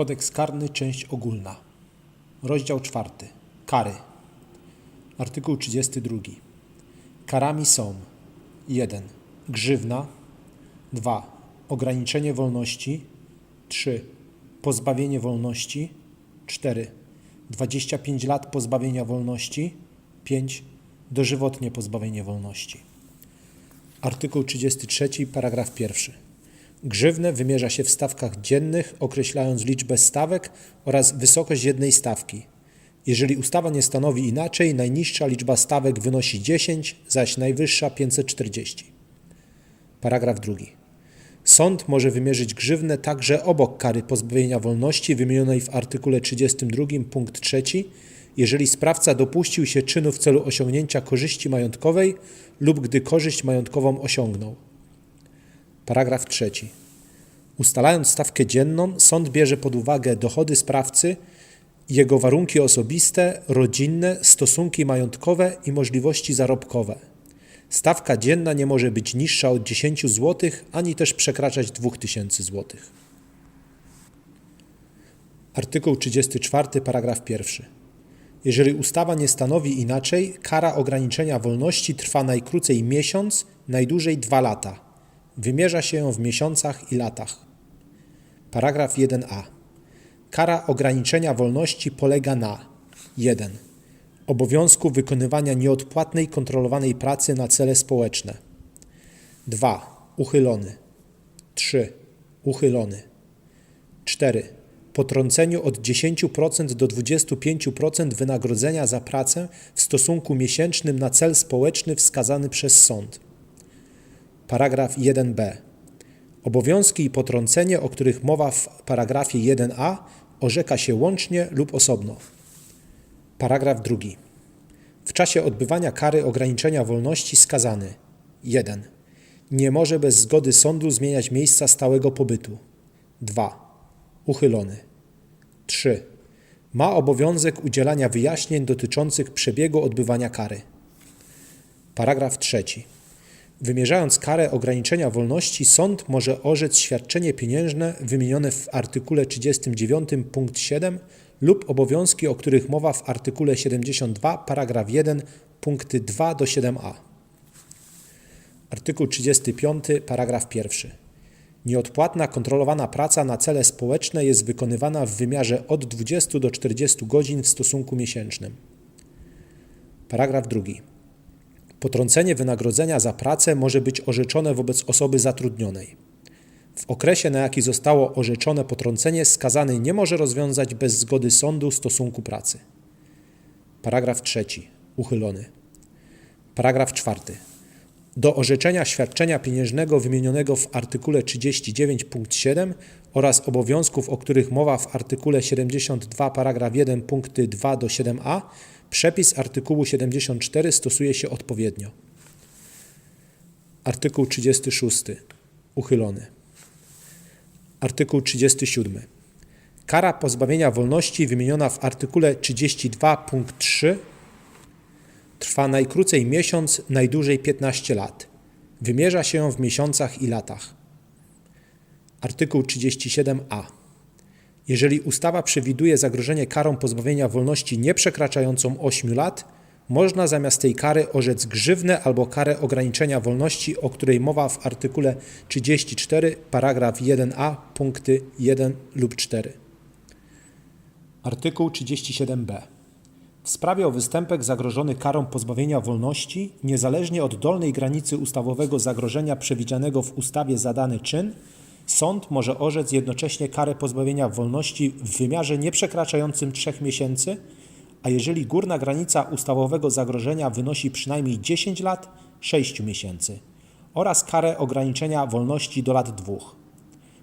Kodeks karny, część ogólna. Rozdział czwarty. Kary. Artykuł 32. Karami są 1. Grzywna 2. Ograniczenie wolności 3. Pozbawienie wolności 4. 25 lat pozbawienia wolności 5. Dożywotnie pozbawienie wolności. Artykuł 33, paragraf 1. Grzywnę wymierza się w stawkach dziennych, określając liczbę stawek oraz wysokość jednej stawki. Jeżeli ustawa nie stanowi inaczej, najniższa liczba stawek wynosi 10, zaś najwyższa 540. Paragraf 2. Sąd może wymierzyć grzywnę także obok kary pozbawienia wolności wymienionej w artykule 32 punkt 3, jeżeli sprawca dopuścił się czynu w celu osiągnięcia korzyści majątkowej lub gdy korzyść majątkową osiągnął. Paragraf 3. Ustalając stawkę dzienną, sąd bierze pod uwagę dochody sprawcy, jego warunki osobiste, rodzinne, stosunki majątkowe i możliwości zarobkowe. Stawka dzienna nie może być niższa od 10 zł, ani też przekraczać 2000 zł. Artykuł 34, paragraf 1. Jeżeli ustawa nie stanowi inaczej, kara ograniczenia wolności trwa najkrócej miesiąc, najdłużej dwa lata. Wymierza się w miesiącach i latach. Paragraf 1a. Kara ograniczenia wolności polega na 1. Obowiązku wykonywania nieodpłatnej kontrolowanej pracy na cele społeczne. 2. Uchylony. 3. Uchylony. 4. Potrąceniu od 10% do 25% wynagrodzenia za pracę w stosunku miesięcznym na cel społeczny wskazany przez sąd. Paragraf 1b. Obowiązki i potrącenie, o których mowa w paragrafie 1a, orzeka się łącznie lub osobno. Paragraf 2. W czasie odbywania kary ograniczenia wolności skazany 1. Nie może bez zgody sądu zmieniać miejsca stałego pobytu. 2. Uchylony. 3. Ma obowiązek udzielania wyjaśnień dotyczących przebiegu odbywania kary. Paragraf 3. Wymierzając karę ograniczenia wolności, sąd może orzec świadczenie pieniężne wymienione w artykule 39 punkt 7 lub obowiązki, o których mowa w artykule 72 paragraf 1 punkty 2 do 7a. Artykuł 35 paragraf 1. Nieodpłatna kontrolowana praca na cele społeczne jest wykonywana w wymiarze od 20 do 40 godzin w stosunku miesięcznym. Paragraf 2. Potrącenie wynagrodzenia za pracę może być orzeczone wobec osoby zatrudnionej. W okresie, na jaki zostało orzeczone potrącenie, skazany nie może rozwiązać bez zgody sądu stosunku pracy. Paragraf 3. Uchylony. Paragraf 4. Do orzeczenia świadczenia pieniężnego wymienionego w artykule 39 punkt 7 oraz obowiązków, o których mowa w artykule 72 paragraf 1 punkty 2 do 7a Przepis artykułu 74 stosuje się odpowiednio. Artykuł 36. Uchylony. Artykuł 37. Kara pozbawienia wolności wymieniona w artykule 32 punkt 3 trwa najkrócej miesiąc, najdłużej 15 lat. Wymierza się ją w miesiącach i latach. Artykuł 37a. Jeżeli ustawa przewiduje zagrożenie karą pozbawienia wolności nieprzekraczającą 8 lat, można zamiast tej kary orzec grzywnę albo karę ograniczenia wolności, o której mowa w artykule 34, paragraf 1a, punkty 1 lub 4. Artykuł 37b. W sprawie o występek zagrożony karą pozbawienia wolności, niezależnie od dolnej granicy ustawowego zagrożenia przewidzianego w ustawie za dany czyn, Sąd może orzec jednocześnie karę pozbawienia wolności w wymiarze nieprzekraczającym 3 miesięcy, a jeżeli górna granica ustawowego zagrożenia wynosi przynajmniej 10 lat, 6 miesięcy oraz karę ograniczenia wolności do lat 2.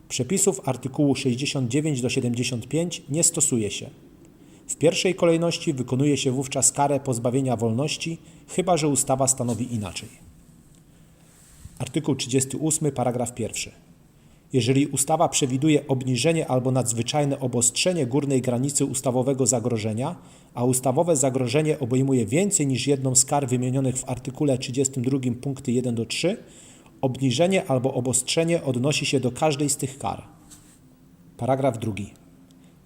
Przepisów artykułu 69 do 75 nie stosuje się. W pierwszej kolejności wykonuje się wówczas karę pozbawienia wolności, chyba że ustawa stanowi inaczej. Artykuł 38, paragraf 1. Jeżeli ustawa przewiduje obniżenie albo nadzwyczajne obostrzenie górnej granicy ustawowego zagrożenia, a ustawowe zagrożenie obejmuje więcej niż jedną z kar wymienionych w artykule 32 punkty 1 do 3, obniżenie albo obostrzenie odnosi się do każdej z tych kar. Paragraf 2.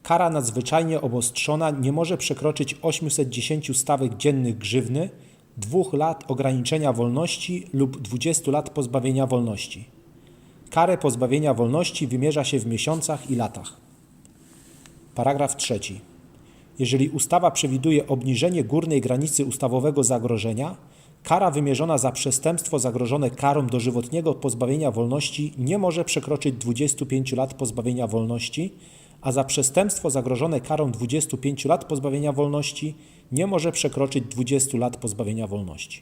Kara nadzwyczajnie obostrzona nie może przekroczyć 810 stawek dziennych grzywny, 2 lat ograniczenia wolności lub 20 lat pozbawienia wolności. Karę pozbawienia wolności wymierza się w miesiącach i latach. Paragraf trzeci. Jeżeli ustawa przewiduje obniżenie górnej granicy ustawowego zagrożenia, kara wymierzona za przestępstwo zagrożone karą dożywotniego pozbawienia wolności nie może przekroczyć 25 lat pozbawienia wolności, a za przestępstwo zagrożone karą 25 lat pozbawienia wolności nie może przekroczyć 20 lat pozbawienia wolności.